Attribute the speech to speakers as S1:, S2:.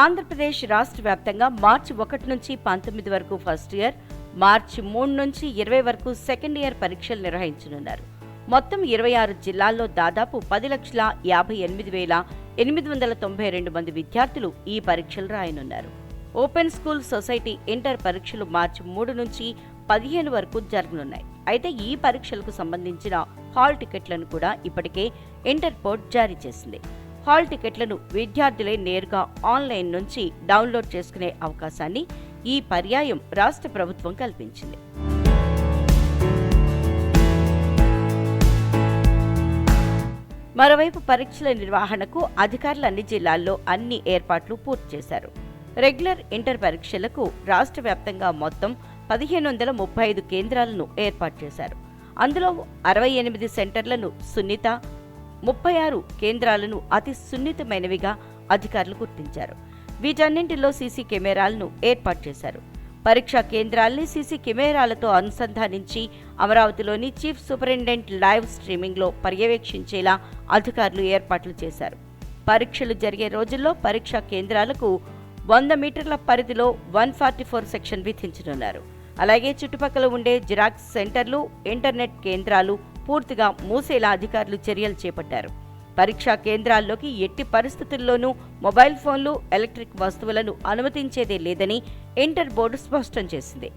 S1: ఆంధ్రప్రదేశ్ రాష్ట్ర వ్యాప్తంగా మార్చి ఒకటి నుంచి పంతొమ్మిది వరకు ఫస్ట్ ఇయర్ మార్చి మూడు నుంచి ఇరవై వరకు సెకండ్ ఇయర్ పరీక్షలు నిర్వహించనున్నారు. మొత్తం ఇరవై ఆరు జిల్లాల్లో దాదాపు పది లక్షల యాభై ఎనిమిది వేల ఎనిమిది వందల తొంభై రెండు మంది విద్యార్థులు ఈ పరీక్షలు రాయనున్నారు. ఓపెన్ స్కూల్ సొసైటీ ఇంటర్ పరీక్షలు మార్చి మూడు నుంచి పదిహేను వరకు జరగనున్నాయి. అయితే ఈ పరీక్షలకు సంబంధించిన హాల్ టికెట్లను కూడా ఇప్పటికే ఇంటర్ బోర్డ్ జారీ చేసింది. హాల్ టికెట్లను విద్యార్థులే నేరుగా ఆన్లైన్ నుంచి డౌన్లోడ్ చేసుకునే అవకాశాన్ని ఈ పర్యాయం రాష్ట్ర ప్రభుత్వం కల్పించింది. మరోవైపు పరీక్షల నిర్వహణకు అధికారులు అన్ని జిల్లాల్లో అన్ని ఏర్పాట్లు పూర్తి చేశారు. రెగ్యులర్ ఇంటర్ పరీక్షలకు రాష్ట్ర వ్యాప్తంగా మొత్తం పదిహేను వందల ముప్పై ఐదు కేంద్రాలను ఏర్పాటు చేశారు. అందులో అరవై ఎనిమిది సెంటర్లను సున్నిత ముప్పై ఆరు కేంద్రాలను అతి సున్నితమైనవిగా అధికారులు గుర్తించారు. వీటన్నింటిలో సీసీ కెమెరాలను ఏర్పాటు చేశారు. పరీక్షా కేంద్రాల్ని సీసీ కెమెరాలతో అనుసంధానించి అమరావతిలోని చీఫ్ సూపరింటెండెంట్ లైవ్ స్ట్రీమింగ్లో పర్యవేక్షించేలా అధికారులు ఏర్పాట్లు చేశారు. పరీక్షలు జరిగే రోజుల్లో పరీక్షా కేంద్రాలకు వంద మీటర్ల పరిధిలో వన్ ఫార్టీ ఫోర్ సెక్షన్ విధించనున్నారు. అలాగే చుట్టుపక్కల ఉండే జిరాక్స్ సెంటర్లు ఇంటర్నెట్ కేంద్రాలు పూర్తిగా మూసేలా అధికారులు చర్యలు చేపట్టారు. పరీక్షా కేంద్రాల్లోకి ఎట్టి పరిస్థితుల్లోనూ మొబైల్ ఫోన్లు ఎలక్ట్రిక్ వస్తువులను అనుమతించేదే లేదని ఇంటర్ బోర్డు స్పష్టం చేసింది.